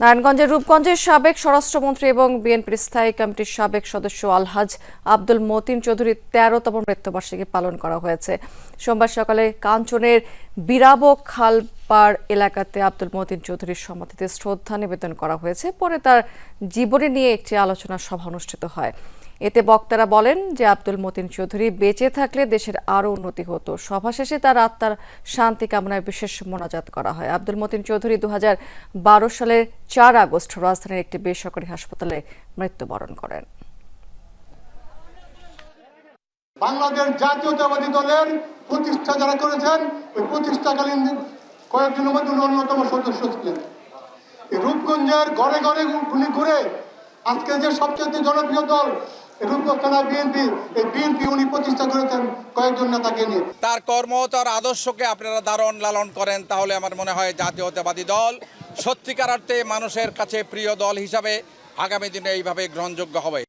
নারায়ণগঞ্জের রূপগঞ্জের সাবেক স্বরাষ্ট্রমন্ত্রী এবং বিএনপির স্থায়ী কমিটির সাবেক সদস্য আলহাজ আব্দুল মতিন চৌধুরীর তেরোতম মৃত্যুবার্ষিকী পালন করা হয়েছে। সোমবার সকালে কাঞ্চনের বিরাব খালপাড় এলাকাতে আব্দুল মতিন চৌধুরীর সমাধিতে শ্রদ্ধা নিবেদন করা হয়েছে। পরে তার জীবনী নিয়ে একটি আলোচনা সভা অনুষ্ঠিত হয়। এতে বক্তারা বলেন যে আব্দুল মতিন চৌধুরী বেঁচে থাকলে দেশের আরও উন্নতি হতো। সভা শেষে তার আত্মার শান্তি কামনায় বিশেষ মোনাজাত করা হয়। আব্দুল মতিন চৌধুরী দু বারো সালের চার আগস্ট রাজধানীর একটি বেসরকারি হাসপাতালে মৃত্যুবরণ করেন। বাংলাদেশ জাতীয়তাবাদী দলের প্রতিষ্ঠা যারা করেছেন, ওই প্রতিষ্ঠাকালীন কয়েকজনের মধ্যে অন্যতম সদস্য ছিলেন। রূপগঞ্জের ঘরে ঘরে ঘুরে আজকে যে সবচেয়ে জনপ্রিয় দল তার কর্ম তার আদর্শকে আপনারা দারণ লালন করেন, তাহলে আমার মনে হয় জাতীয়তাবাদী দল সত্যিকার অর্থে মানুষের কাছে প্রিয় দল হিসাবে আগামী দিনে এইভাবে গ্রহণযোগ্য হবে।